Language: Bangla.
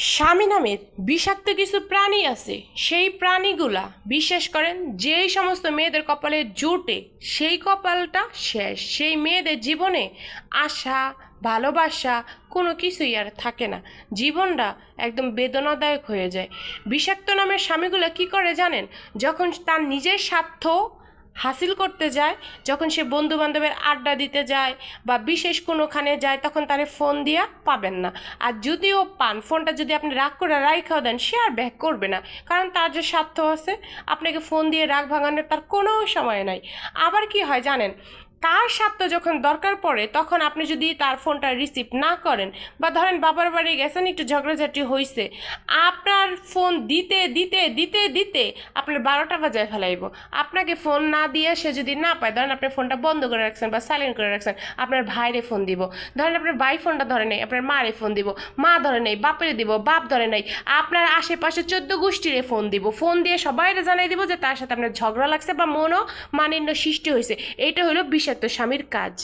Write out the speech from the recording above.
স্বামী নামের বিষাক্ত কিছু প্রাণী আছে, সেই প্রাণীগুলা বিশ্বাস করেন যেই সমস্ত মেয়েদের কপালে জুটে, সেই কপালটা শেষ। সেই মেয়েদের জীবনে আশা, ভালোবাসা কোনো কিছুই আর থাকে না। জীবনটা একদম বেদনাদায়ক হয়ে যায়। বিষাক্ত নামের স্বামীগুলো কি করে জানেন? যখন তার নিজের স্বার্থ হাসিল করতে যায়, যখন সে বন্ধু বান্ধবের আড্ডা দিতে যায় বা বিশেষ কোনোখানে যায়, তখন তারে ফোন দিয়া পাবেন না। আর যদিও পান, ফোনটা যদি আপনি রাগ করে রাইখাও দেন, সে আর ব্যাক করবে না। কারণ তার যে স্বার্থ আছে, আপনাকে ফোন দিয়ে রাগ ভাঙানোর তার কোনো সময় নাই। আবার কি হয় জানেন? তার স্বার্থ যখন দরকার পড়ে, তখন আপনি যদি তার ফোনটা রিসিভ না করেন, বা ধরেন বাবার বাড়ি গেছেন, একটু ঝগড়াঝাটি হয়েছে আপনার ফোন দিতে দিতে দিতে দিতে আপনার বারোটা বাজায় ফেলাইব। আপনাকে ফোন না দিয়ে সে যদি না পায়, ধরেন আপনি ফোনটা বন্ধ করে রাখছেন বা সাইলেন্ট করে রাখছেন, আপনার ভাইরে ফোন দিব। ধরেন আপনার ভাই ফোনটা ধরে নেই, আপনার মারে ফোন দিব। মা ধরে নেই, বাপেরে দিব, বাপ ধরে নেই, আপনার আশেপাশে চোদ্দ গোষ্ঠীরে ফোন দিব। ফোন দিয়ে সবাইরে জানাই দিব যে তার সাথে আপনার ঝগড়া লাগছে বা মনও মানিন্য সৃষ্টি হয়েছে এইটা হলো বিষাক্ত স্বামীর কাজ।